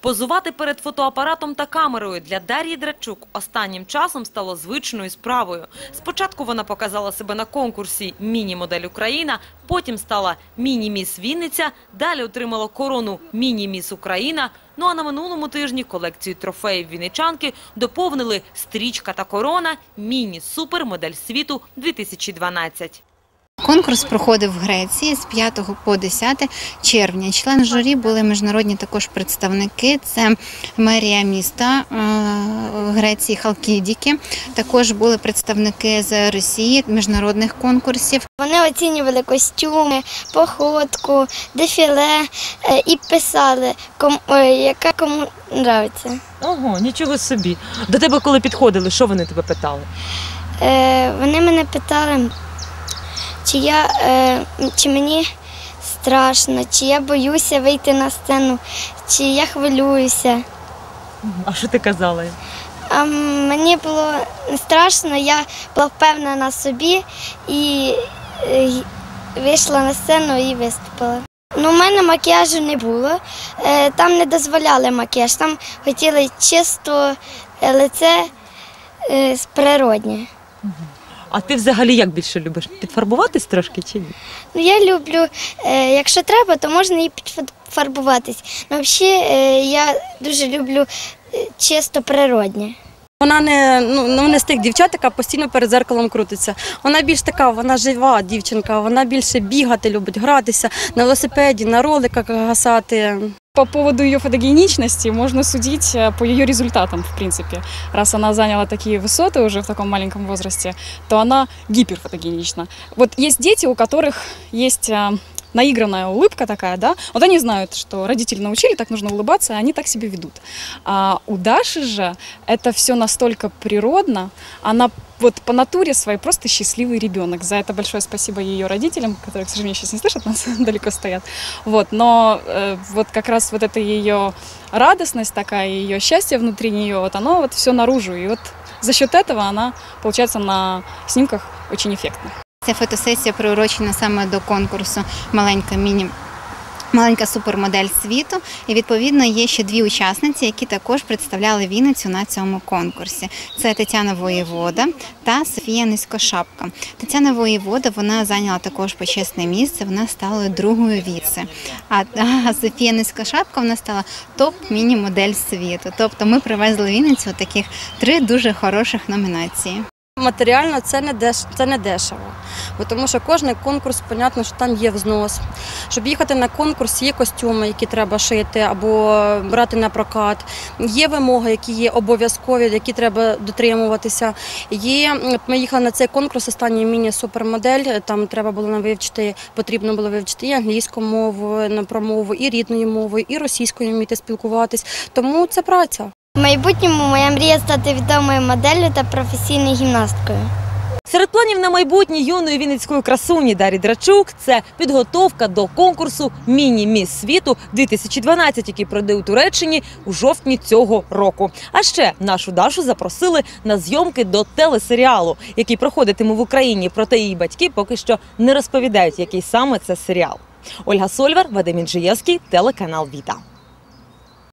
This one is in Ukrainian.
Позувати перед фотоапаратом та камерою для Дар'ї Драчук останнім часом стало звичною справою. Спочатку вона показала себе на конкурсі «Міні-модель Україна», потім стала «Міні-міс Вінниця», далі отримала корону «Міні-міс Україна». Ну а на минулому тижні колекцію трофеїв вінничанки доповнили стрічка та корона «Міні-супер модель світу 2012». Конкурс проходив в Греції з 5 по 10 червня. Член журі були міжнародні також представники. Це мерія міста е, Греції Халкідіки. Також були представники з Росії міжнародних конкурсів. Вони оцінювали костюми, походку, дефіле е, і писали, кому, е, яка кому нравиться. Ого, нічого собі. До тебе коли підходили, що вони тебе питали? Е, Вони мене питали, чи, я, е, чи мені страшно, чи я боюся вийти на сцену, чи я хвилююся. А що ти казала? А мені було страшно, я була впевнена в собі і вийшла на сцену і виступила. Ну, у мене макіяжу не було. Е, Там не дозволяли макіяж, там хотіли чисто е, лице е, природнє. А ти взагалі як більше любиш? Підфарбуватись трошки чи ні? Ну, я люблю, е, якщо треба, то можна і підфарбуватись. Ну, взагалі, е, я дуже люблю е, чисто природнє. Вона не ну ну, не з тих дівчат, яка постійно перед зеркалом крутиться. Вона більш така, вона жива дівчинка, вона більше бігати любить, гратися на велосипеді, на роликах гасати. По поводу ее фотогеничности можно судить э, по ее результатам, в принципе. Раз она заняла такие высоты уже в таком маленьком возрасте, то она гиперфотогенична. Вот есть дети, у которых есть э, наигранная улыбка такая, да, вот они знают, что родители научили, так нужно улыбаться, и они так себя ведут. А у Даши же это все настолько природно, она вот по натуре своей просто счастливый ребенок. За это большое спасибо ее родителям, которые, к сожалению, сейчас не слышат нас, далеко стоят. Вот, но э, вот как раз вот эта ее радостность такая, ее счастье внутри нее, вот оно вот все наружу. И вот за счет этого она получается на снимках очень эффектно. Ця фотосесія приурочена саме до конкурсу Маленька міні. Маленька супермодель світу, і відповідно є ще дві учасниці, які також представляли Вінницю на цьому конкурсі. Це Тетяна Воєвода та Софія Низькошапка. Тетяна Воєвода вона зайняла також почесне місце. Вона стала другою віце. А, Софія Низькошапка вона стала топ міні-модель світу. Тобто ми привезли Вінницю таких три дуже хороших номінації. Матеріально це не деш, це не дешево. Тому що кожен конкурс, понятно, що там є взнос. Щоб їхати на конкурс, є костюми, які треба шити або брати на прокат. Є вимоги, які є обов'язкові, які треба дотримуватися. Є ми їхали на цей конкурс, останній міні-супермодель. Там треба було вивчити, потрібно було вивчити і англійську мову, на промову, і рідною мовою, і російською вміти спілкуватись. Тому це праця. В майбутньому моя мрія стати відомою моделлю та професійною гімнасткою. Серед планів на майбутнє юної вінницької красуні Дарі Драчук це підготовка до конкурсу Міні-міс світу 2012, який пройде у Туреччині у жовтні цього року. А ще нашу Дашу запросили на зйомки до телесеріалу, який проходитиме в Україні. Проте її батьки поки що не розповідають, який саме це серіал. Ольга Сольвар, Вадим Інжиєвський, телеканал Віта.